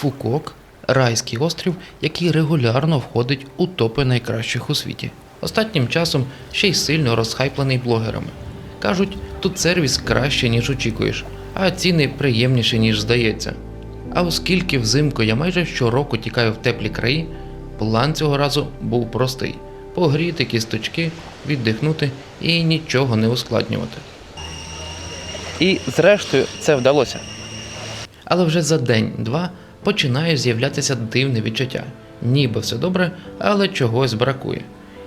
Фукок райський острів, який регулярно входить у топи найкращих у світі. Останнім часом ще й сильно розхайплений блогерами. Кажуть, тут сервіс краще, ніж очікуєш, а ціни приємніші, ніж здається. А оскільки взимку я майже щороку тікаю в теплі краї, план цього разу був простий: погріти кісточки, віддихнути і нічого не ускладнювати. І зрештою це вдалося. Але вже за день-два починає з'являтися дивне відчуття. Ніби все добре, але чогось бракує.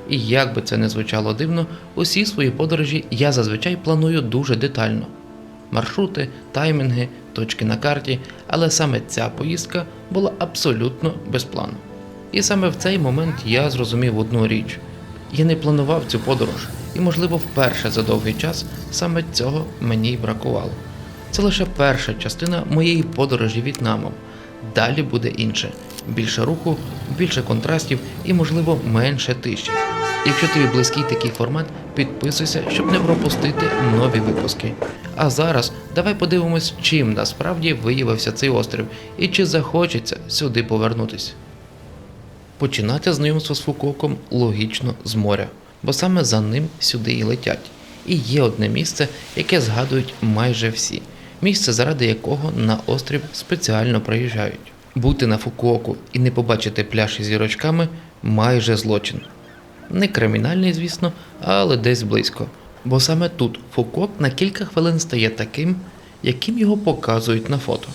І як би це не звучало дивно, усі свої подорожі я зазвичай планую дуже детально. Маршрути, таймінги, точки на карті, але саме ця поїздка була абсолютно без плану. І саме в цей момент я зрозумів одну річ: я не планував цю подорож, і, можливо, вперше за довгий час саме цього мені й бракувало. Це лише перша частина моєї подорожі В'єтнамом. Далі буде інше: більше руху, більше контрастів і, можливо, менше тиші. Якщо тобі близький такий формат, підписуйся, щоб не пропустити нові випуски. А зараз давай подивимось, чим насправді виявився цей острів і чи захочеться сюди повернутись. Починати знайомство з Фукоком логічно з моря, бо саме за ним сюди і летять. І є одне місце, яке згадують майже всі. Місце, заради якого на острів спеціально приїжджають. Бути на Фукуоку і не побачити пляж із зірочками майже злочин. Не кримінальний, звісно, але десь близько. Бо саме тут Фукуок на кілька хвилин стає таким, яким його показують на фото.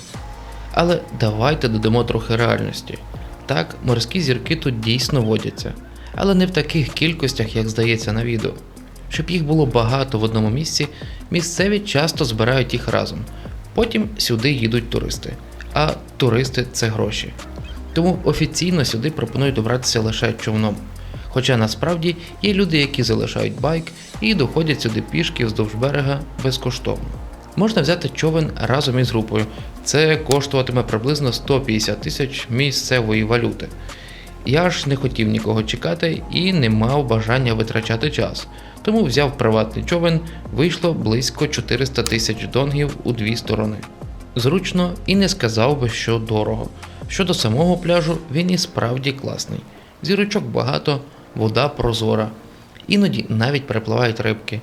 Але давайте додамо трохи реальності. Так, морські зірки тут дійсно водяться, але не в таких кількостях, як здається на відео. Щоб їх було багато в одному місці, місцеві часто збирають їх разом. Потім сюди їдуть туристи. А туристи це гроші. Тому офіційно сюди пропонують добратися лише човном. Хоча насправді є люди, які залишають байк і доходять сюди пішки вздовж берега безкоштовно. Можна взяти човен разом із групою. Це коштуватиме приблизно 150 тисяч місцевої валюти. Я ж не хотів нікого чекати і не мав бажання витрачати час, тому взяв приватний човен, вийшло близько 400 тисяч донгів у дві сторони. Зручно і не сказав би, що дорого. Щодо самого пляжу, він і справді класний. Зірочок багато, вода прозора. Іноді навіть перепливають рибки.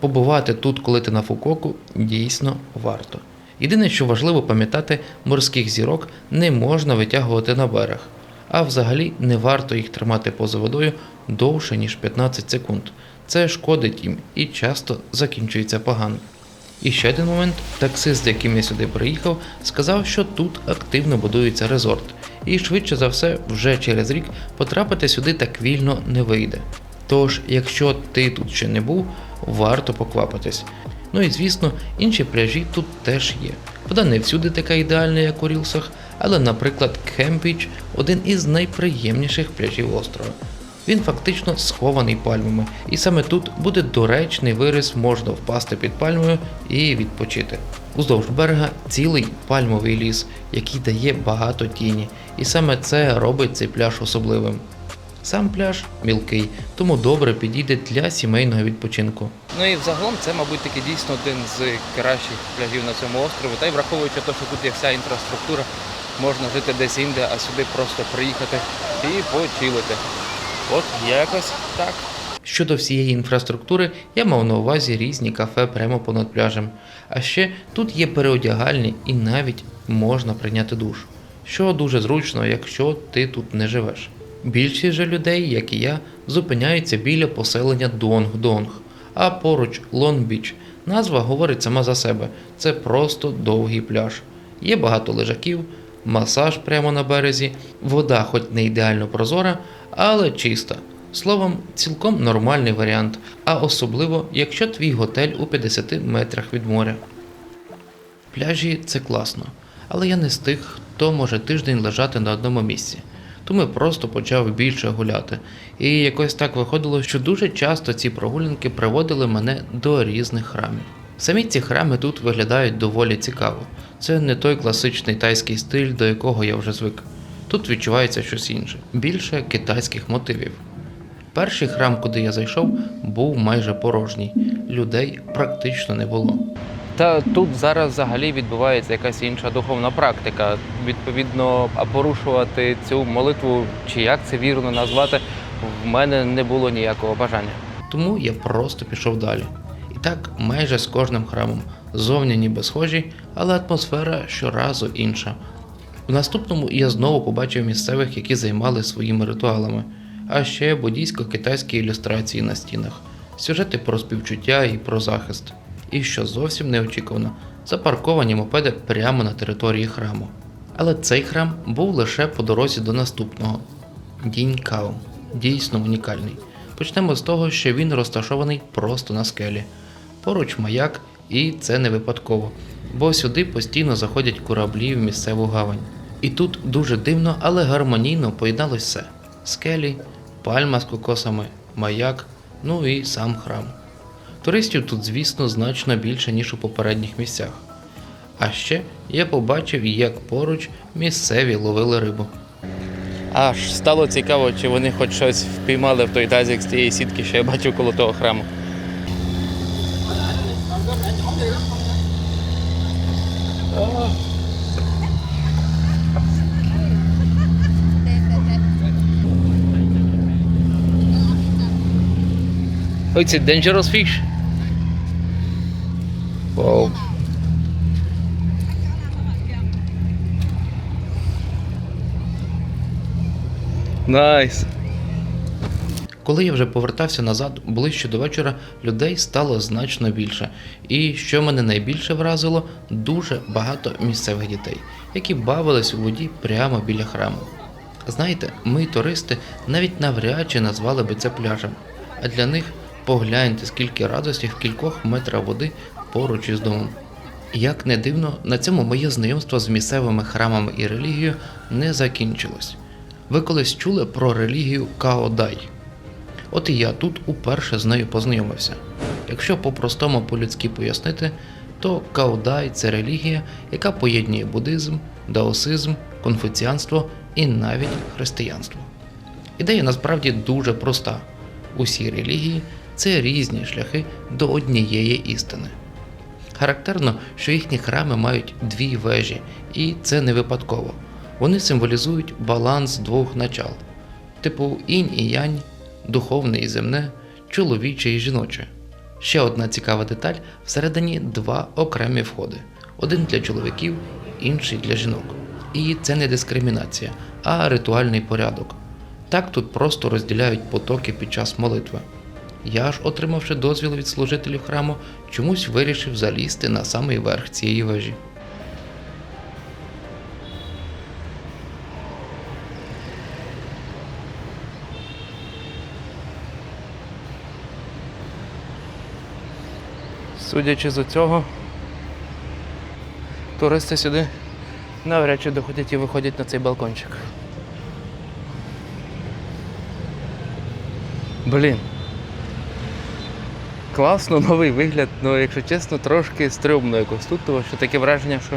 Побувати тут, коли ти на Фукоку, дійсно варто. Єдине, що важливо пам'ятати, морських зірок не можна витягувати на берег, а взагалі не варто їх тримати поза водою довше, ніж 15 секунд. Це шкодить їм і часто закінчується погано. І ще один момент: таксист, з яким я сюди приїхав, сказав, що тут активно будується резорт, і швидше за все, вже через рік потрапити сюди так вільно не вийде. Тож, якщо ти тут ще не був, варто поквапитись. Ну і звісно, інші пляжі тут теж є. Вода не всюди така ідеальна, як у Рілсах, але, наприклад, Кемпіч один із найприємніших пляжів острова. Він фактично схований пальмами, і саме тут буде доречний вирис, можна впасти під пальмою і відпочити. Уздовж берега цілий пальмовий ліс, який дає багато тіні, і саме це робить цей пляж особливим. Сам пляж мілкий, тому добре підійде для сімейного відпочинку. Ну і взагалом це, мабуть, таки дійсно один з кращих пляжів на цьому острові. Та й враховуючи те, що тут є вся інфраструктура, можна жити десь інде, а сюди просто приїхати і почилити. От якось так. Щодо всієї інфраструктури, я мав на увазі різні кафе прямо понад пляжем. А ще тут є переодягальні і навіть можна прийняти душ, що дуже зручно, якщо ти тут не живеш. Більшість же людей, як і я, зупиняються біля поселення Донг-Донг, а поруч Лонг-Біч. Назва говорить сама за себе. Це просто довгий пляж. Є багато лежаків, масаж прямо на березі, вода, хоч не ідеально прозора, але чиста. Словом, цілком нормальний варіант, а особливо, якщо твій готель у 50 метрах від моря. Пляжі це класно, але я не з тих, хто може тиждень лежати на одному місці. Тому я просто почав більше гуляти. І якось так виходило, що дуже часто ці прогулянки приводили мене до різних храмів. Самі ці храми тут виглядають доволі цікаво. Це не той класичний тайський стиль, до якого я вже звик. Тут відчувається щось інше, більше китайських мотивів. Перший храм, куди я зайшов, був майже порожній. Людей практично не було. Та тут зараз взагалі відбувається якась інша духовна практика. Відповідно, порушувати цю молитву, чи як це вірно назвати, в мене не було ніякого бажання. Тому я просто пішов далі. Так майже з кожним храмом. Зовні ніби схожі, але атмосфера щоразу інша. В наступному я знову побачив місцевих, які займали своїми ритуалами, а ще буддійсько-китайські ілюстрації на стінах, сюжети про співчуття і про захист. І що зовсім неочікувано, запарковані мопеди прямо на території храму. Але цей храм був лише по дорозі до наступного Дінькао, дійсно унікальний. Почнемо з того, що він розташований просто на скелі. Поруч маяк, і це не випадково, бо сюди постійно заходять кораблі в місцеву гавань. І тут дуже дивно, але гармонійно поєдналось все: скелі, пальма з кокосами, маяк, ну і сам храм. Туристів тут, звісно, значно більше, ніж у попередніх місцях. А ще я побачив, як поруч місцеві ловили рибу. Аж стало цікаво, чи вони хоч щось впіймали в той тазик з тієї сітки, що я бачив коло того храму. Oh, it's a dangerous fish. Wow. Nice. Коли я вже повертався назад, ближче до вечора людей стало значно більше. І що мене найбільше вразило, дуже багато місцевих дітей, які бавились у воді прямо біля храму. Знаєте, ми, туристи, навіть навряд чи назвали би це пляжем, а для них погляньте, скільки радості в кількох метрах води поруч із домом. Як не дивно, на цьому моє знайомство з місцевими храмами і релігією не закінчилось. Ви колись чули про релігію Каодай? От і я тут уперше з нею познайомився. Якщо по-простому по-людськи пояснити, то Каодай це релігія, яка поєднує буддизм, даосизм, конфуціанство і навіть християнство. Ідея насправді дуже проста: усі релігії це різні шляхи до однієї істини. Характерно, що їхні храми мають дві вежі, і це не випадково. Вони символізують баланс двох начал, типу інь і янь, духовне і земне, чоловіче і жіноче. Ще одна цікава деталь: всередині два окремі входи: один для чоловіків, інший для жінок. І це не дискримінація, а ритуальний порядок. Так тут просто розділяють потоки під час молитви. Я ж, отримавши дозвіл від служителів храму, чомусь вирішив залізти на самий верх цієї вежі. Судячи з цього, туристи сюди навряд чи доходять і виходять на цей балкончик. Блін. Класно, новий вигляд, але якщо чесно, трошки стрьомно якось тут, тому що таке враження, що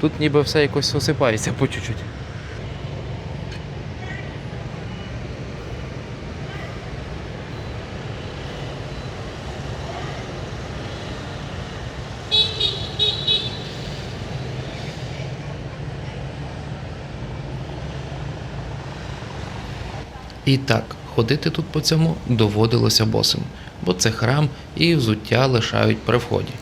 тут ніби все якось осипається по чуть-чуть. І так, ходити тут по цьому доводилося босим, бо це храм і взуття лишають при вході.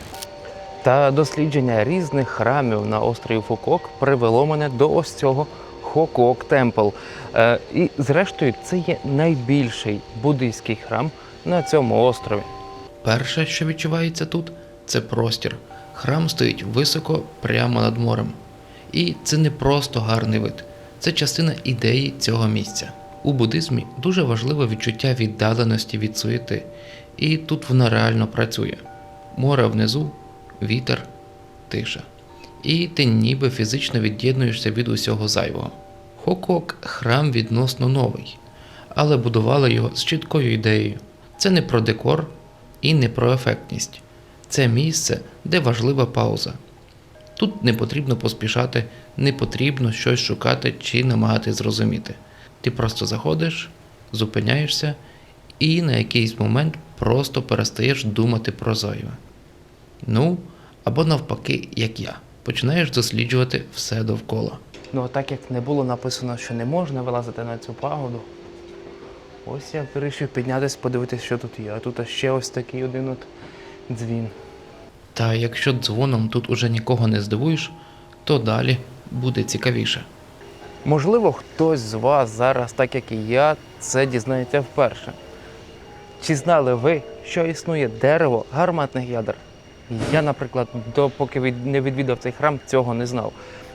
Та дослідження різних храмів на острові Фукок привело мене до ось цього Хокок Темпл. Е, і зрештою, це є найбільший буддийський храм на цьому острові. Перше, що відчувається тут, це простір. Храм стоїть високо прямо над морем. І це не просто гарний вид, це частина ідеї цього місця. У буддизмі дуже важливе відчуття віддаленості від суєти, і тут воно реально працює. Море внизу, вітер, тиша. І ти ніби фізично від'єднуєшся від усього зайвого. Хокок храм відносно новий, але будували його з чіткою ідеєю. Це не про декор і не про ефектність. Це місце, де важлива пауза. Тут не потрібно поспішати, не потрібно щось шукати чи намагатись зрозуміти. Ти просто заходиш, зупиняєшся і на якийсь момент просто перестаєш думати про зайве. Ну, Або навпаки, як я, починаєш досліджувати все довкола. Ну, а так як не було написано, що не можна вилазити на цю пагоду, ось я вирішив піднятися, подивитися, що тут є. А тут ще ось такий один от дзвін. Та якщо дзвоном тут уже нікого не здивуєш, то далі буде цікавіше. Можливо, хтось з вас зараз, так як і я, це дізнається вперше. Чи знали ви, що існує дерево гарматних ядер? Я, наприклад, допоки не відвідав цей храм, цього не знав.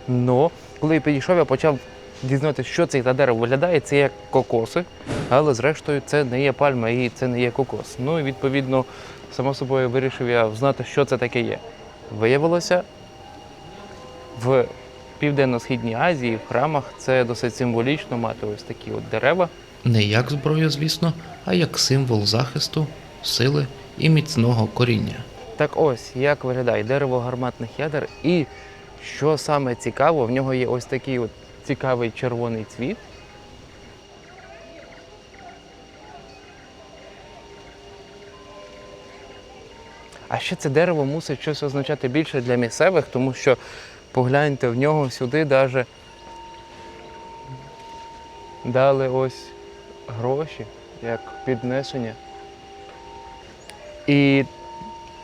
Но коли я підійшов, я почав дізнатися, що це за дерево виглядає. Це як кокоси, але зрештою це не є пальма і це не є кокос. Ну і відповідно, само собою вирішив я знати, що це таке є. Виявилося, в Південно-Східній Азії в храмах це досить символічно мати ось такі от дерева. Не як зброю, звісно, а як символ захисту, сили і міцного коріння. Так ось як виглядає дерево гарматних ядер, і що саме цікаво, в нього є ось такий от цікавий червоний цвіт. А ще це дерево мусить щось означати більше для місцевих, тому що погляньте в нього сюди даже дали ось гроші як піднесення. І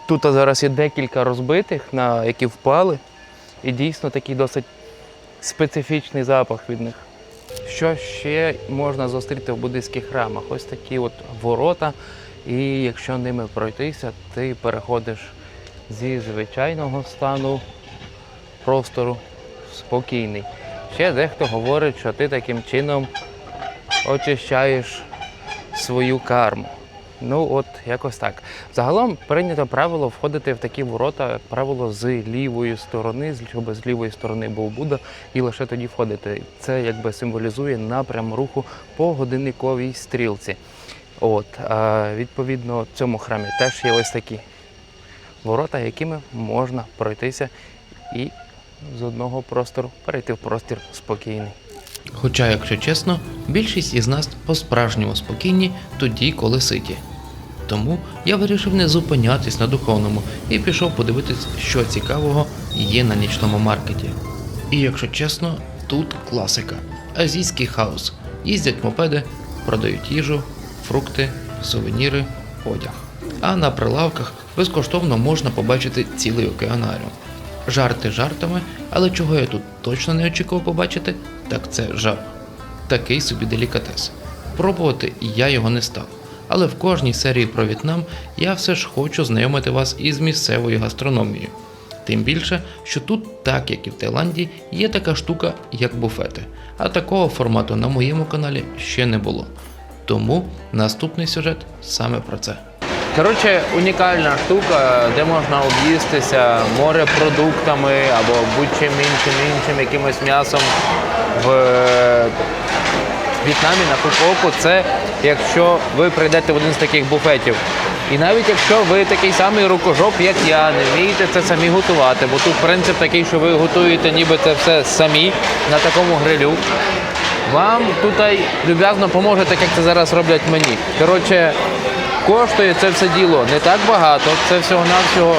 тут зараз є декілька розбитих, на які впали, і дійсно такий досить специфічний запах від них. Що ще можна зустріти в буддийських храмах? Ось такі от ворота, і якщо ними пройтися, ти переходиш зі звичайного стану простору спокійний. Ще дехто говорить, що ти таким чином очищаєш свою карму. Ну, от якось так. Загалом прийнято правило входити в такі ворота, правило, з лівої сторони, щоб з лівої сторони був Будда, і лише тоді входити. Це якби символізує напрям руху по годинниковій стрілці. От, а, відповідно, в цьому храмі теж є ось такі ворота, якими можна пройтися і з одного простору перейти в простір спокійний. Хоча, якщо чесно, більшість із нас по-справжньому спокійні тоді, коли ситі. Тому я вирішив не зупинятись на духовному і пішов подивитись, що цікавого є на нічному маркеті. І якщо чесно, тут класика. Азійський хаос. Їздять мопеди, продають їжу, фрукти, сувеніри, одяг. А на прилавках безкоштовно можна побачити цілий океанаріум. Жарти жартами, але чого я тут точно не очікував побачити, так це жаб. Такий собі делікатес. Пробувати я його не став. Але в кожній серії про В'єтнам я все ж хочу знайомити вас із місцевою гастрономією. Тим більше, що тут, так як і в Таїланді, є така штука, як буфети. А такого формату на моєму каналі ще не було. Тому наступний сюжет саме про це. Коротше, унікальна штука, де можна об'їстися морепродуктами або будь-чим іншим іншим якимось м'ясом в е, В'єтнамі на Фукуоку, це якщо ви прийдете в один з таких буфетів. І навіть якщо ви такий самий рукожоп, як я, не вмієте це самі готувати, бо тут принцип такий, що ви готуєте ніби це все самі на такому грилю. Вам тут люб'язно поможе, так як це зараз роблять мені. Коротше, коштує це все діло не так багато, це всього-навсього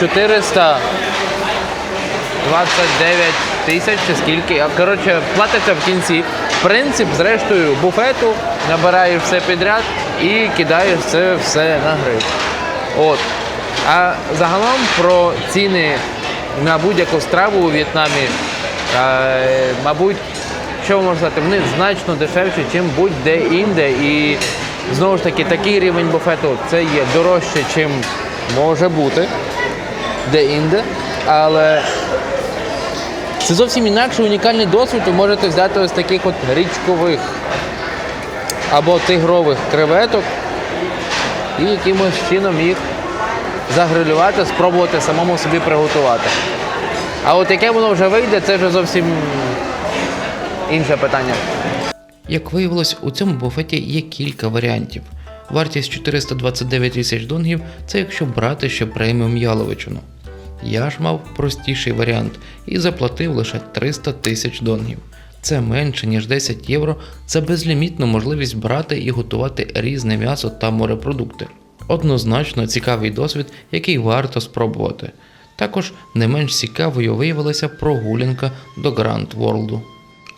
400 29 тисяч чи скільки. Коротше, платиться в кінці. Принцип, зрештою, буфету, набираєш все підряд і кидаєш це все на гриль. От. А загалом про ціни на будь-яку страву у В'єтнамі, е, мабуть, що можна сказати, вони значно дешевші, ніж будь-де інде. І знову ж таки, такий рівень буфету це є дорожче, чим може бути де-інде. Але це зовсім інакший унікальний досвід. Ви можете взяти ось таких от річкових або тигрових креветок і якимось чином їх загрилювати, спробувати самому собі приготувати. А от яке воно вже вийде, це вже зовсім інше питання. Як виявилось, у цьому буфеті є кілька варіантів. Вартість 429 тисяч донгів це якщо брати ще преміум яловичину. Я ж мав простіший варіант і заплатив лише 300 тисяч донгів. Це менше ніж 10 євро за безлімітну можливість брати і готувати різне м'ясо та морепродукти. Однозначно цікавий досвід, який варто спробувати. Також не менш цікавою виявилася прогулянка до Гранд Ворлду.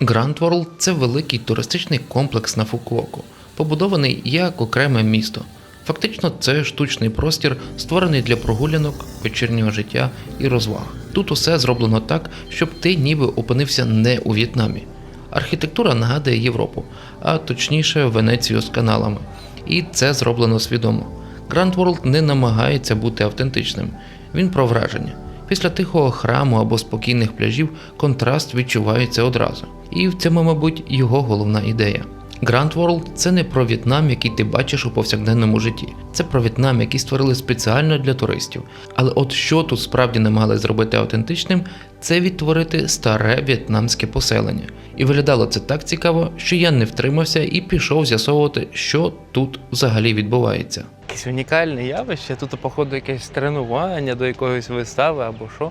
Гранд Ворлд це великий туристичний комплекс на Фукуоку, побудований як окреме місто. Фактично, це штучний простір, створений для прогулянок, вечірнього життя і розваг. Тут усе зроблено так, щоб ти ніби опинився не у В'єтнамі. Архітектура нагадує Європу, а точніше Венецію з каналами. І це зроблено свідомо. Grand World не намагається бути автентичним. Він про враження. Після тихого храму або спокійних пляжів контраст відчувається одразу. І в цьому, мабуть, його головна ідея. Grand World – це не про В'єтнам, який ти бачиш у повсякденному житті. Це про В'єтнам, який створили спеціально для туристів. Але от що тут справді намагалися зробити автентичним, це відтворити старе в'єтнамське поселення. І виглядало це так цікаво, що я не втримався і пішов з'ясовувати, що тут взагалі відбувається. Якесь унікальне явище, тут, походу, якесь тренування до якоїсь вистави або що.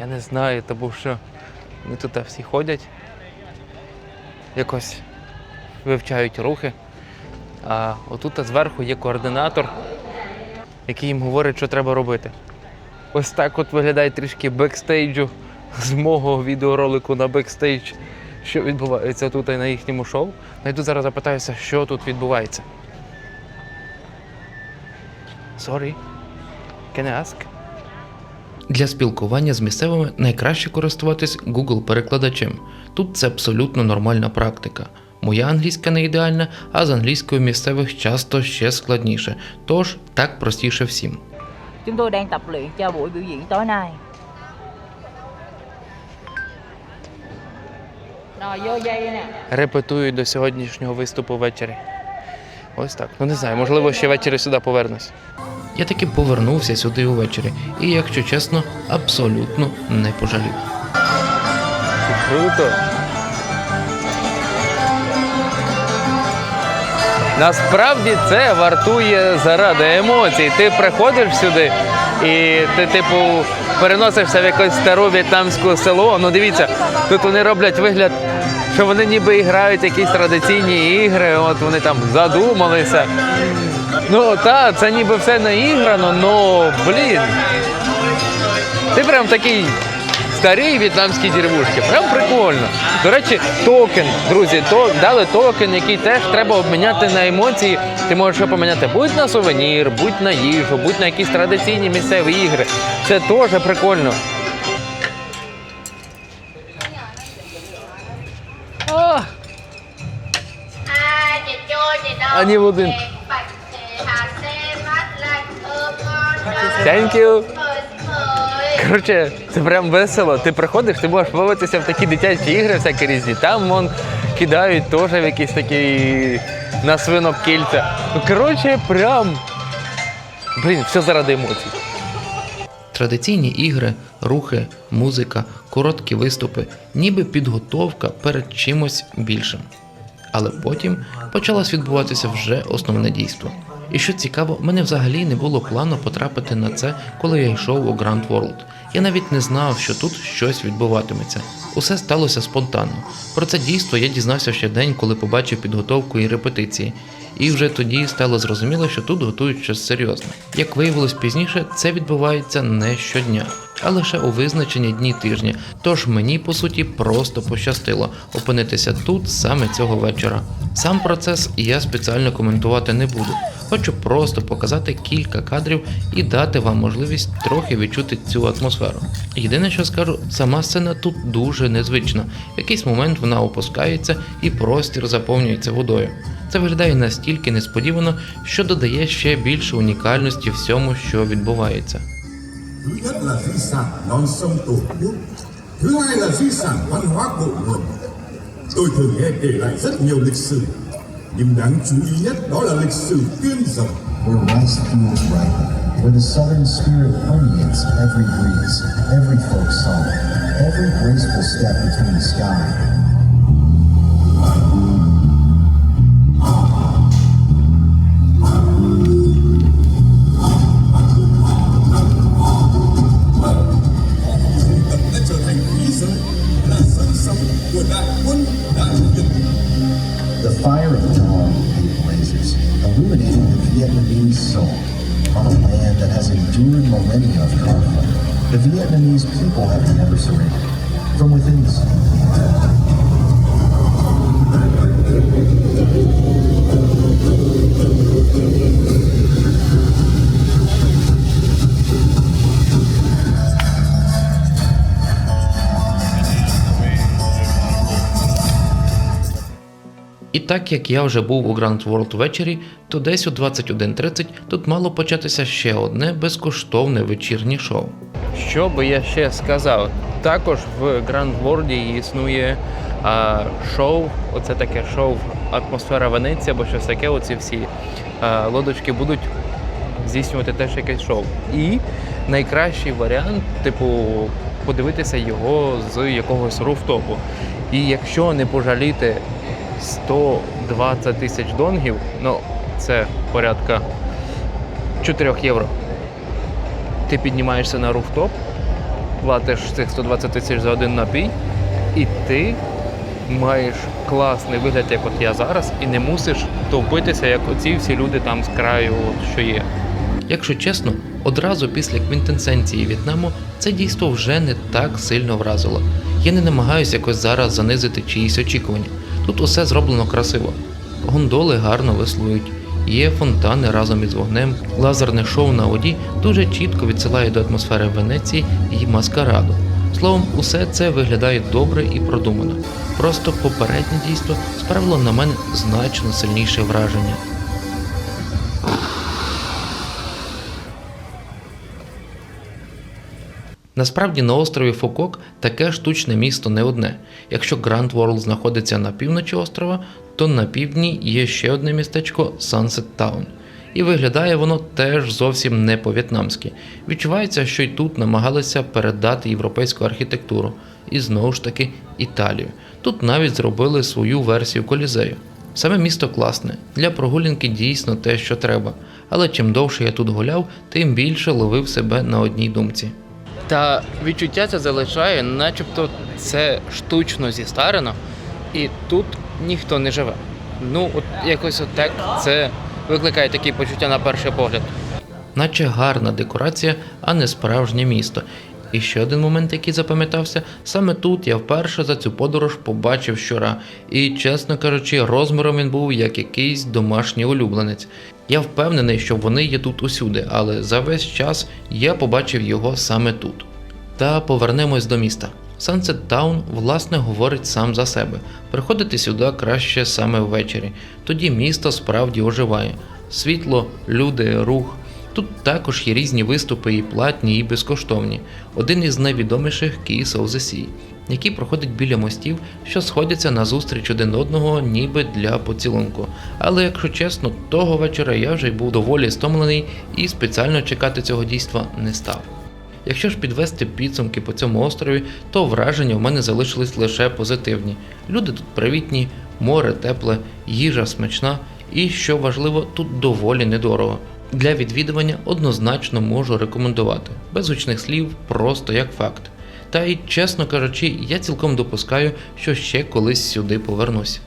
Я не знаю, тому що вони тут всі ходять, якось вивчають рухи. А отут зверху є координатор, який їм говорить, що треба робити. Ось так от виглядає трішки бекстейджу з мого відеоролику на бекстейдж, що відбувається тут на їхньому шоу. Найду зараз запитаюся, що тут відбувається. Sorry. Can I ask? Для спілкування з місцевими найкраще користуватись Google перекладачем. Тут це абсолютно нормальна практика. Моя англійська не ідеальна, а з англійською місцевих часто ще складніше, тож так простіше всім. Chúng tôi đang tập luyện cho buổi biểu diễn tối nay. Rồi vô dây nè. Репетую до сьогоднішнього виступу ввечері. Ось так. Ну не знаю, можливо, ще ввечері сюди повернусь. Я таки повернувся сюди увечері, і, якщо чесно, абсолютно не пожалів. Круто. Насправді це вартує заради емоцій. Ти приходиш сюди і ти, типу, переносишся в якесь стару в'єтнамське село. Ну дивіться, тут вони роблять вигляд, що вони ніби грають якісь традиційні ігри, от вони там задумалися. Ну так, це ніби все наіграно, ну блін. Ти прям такий старий в'єтнамські деревушки. Прям прикольно. До речі, токен, друзі, то дали токен, який теж треба обміняти на емоції. Ти можеш його поміняти будь на сувенір, будь на їжу, будь на якісь традиційні місцеві ігри. Це теж прикольно. А, lạnh thơm ngon Thank you. Коротше, це прям весело. Ти приходиш, ти можеш бавитися в такі дитячі ігри, всякі різні. Там вон кидають теж в якісь такі на свинок кільця. Коротше, прям. Блін, все заради емоцій. Традиційні ігри, рухи, музика, короткі виступи, ніби підготовка перед чимось більшим. Але потім почалось відбуватися вже основне дійство. І що цікаво, мене взагалі не було плану потрапити на це, коли я йшов у Grand World. Я навіть не знав, що тут щось відбуватиметься. Усе сталося спонтанно. Про це дійство я дізнався ще день, коли побачив підготовку і репетиції. І вже тоді стало зрозуміло, що тут готують щось серйозне. Як виявилось пізніше, це відбувається не щодня, а лише у визначені дні тижня. Тож мені по суті просто пощастило опинитися тут саме цього вечора. Сам процес я спеціально коментувати не буду. Хочу просто показати кілька кадрів і дати вам можливість трохи відчути цю атмосферу. Єдине, що скажу, сама сцена тут дуже незвична. В якийсь момент вона опускається і простір заповнюється водою. Це виглядає настільки несподівано, що dodає ще більше унікальності всьому, що відбувається. Thứ nhất là di sản non sông Tổ quốc. Thứ hai là di sản văn hóa cội nguồn. Tôi thường nghe kể lại rất nhiều lịch sử, nhưng đáng chú ý nhất đó là lịch sử tiên rồng. where rice fields ripen, where the southern spirit permeates every breeze, every folk song, every graceful step between the sky. Так як я вже був у Grand World ввечері, то десь о 21.30 тут мало початися ще одне безкоштовне вечірнє шоу. Що би я ще сказав? Також в Grand World існує а, шоу, оце таке шоу Атмосфера Венеція, або щось таке. Оці всі а, лодочки будуть здійснювати теж якесь шоу. І найкращий варіант, типу, подивитися його з якогось руфтопу. І якщо не пожаліти 120 тисяч донгів, ну це порядка 4 євро. Ти піднімаєшся на руфтоп, платиш цих 120 тисяч за один напій, і ти маєш класний вигляд, як от я зараз, і не мусиш товпитися, як оці всі люди там з краю, що є. Якщо чесно, одразу після квінтесенції В'єтнаму це дійство вже не так сильно вразило. Я не намагаюся якось зараз занизити чиїсь очікування. Тут усе зроблено красиво. Гондоли гарно веслують, є фонтани разом із вогнем, лазерне шоу на воді дуже чітко відсилає до атмосфери Венеції і маскараду. Словом, усе це виглядає добре і продумано. Просто попереднє дійство справило на мене значно сильніше враження. Насправді на острові Фокок таке штучне місто не одне. Якщо Гранд Ворлд знаходиться на півночі острова, то на півдні є ще одне містечко Sunset Town. І виглядає воно теж зовсім не по-в'єтнамськи. Відчувається, що й тут намагалися передати європейську архітектуру і знову ж таки Італію. Тут навіть зробили свою версію колізею. Саме місто класне, для прогулянки дійсно те, що треба. Але чим довше я тут гуляв, тим більше ловив себе на одній думці. Та відчуття це залишає, начебто це штучно зістарено, і тут ніхто не живе. Ну, от якось от так це викликає такі почуття на перший погляд. наче гарна декорація, а не справжнє місто. І ще один момент, який запам'ятався, саме тут я вперше за цю подорож побачив щура, і, чесно кажучи, розміром він був як якийсь домашній улюбленець. Я впевнений, що вони є тут усюди, але за весь час я побачив його саме тут. Та повернемось до міста. Sunset Town, власне, говорить сам за себе. Приходити сюди краще саме ввечері. Тоді місто справді оживає. Світло, люди, рух. Тут також є різні виступи і платні, і безкоштовні. Один із найвідоміших the Sea, який проходить біля мостів, що сходяться на зустріч один одного, ніби для поцілунку. Але якщо чесно, того вечора я вже й був доволі стомлений і спеціально чекати цього дійства не став. Якщо ж підвести підсумки по цьому острові, то враження в мене залишились лише позитивні. Люди тут привітні, море тепле, їжа смачна і, що важливо, тут доволі недорого. Для відвідування однозначно можу рекомендувати, без гучних слів, просто як факт. Та й чесно кажучи, я цілком допускаю, що ще колись сюди повернусь.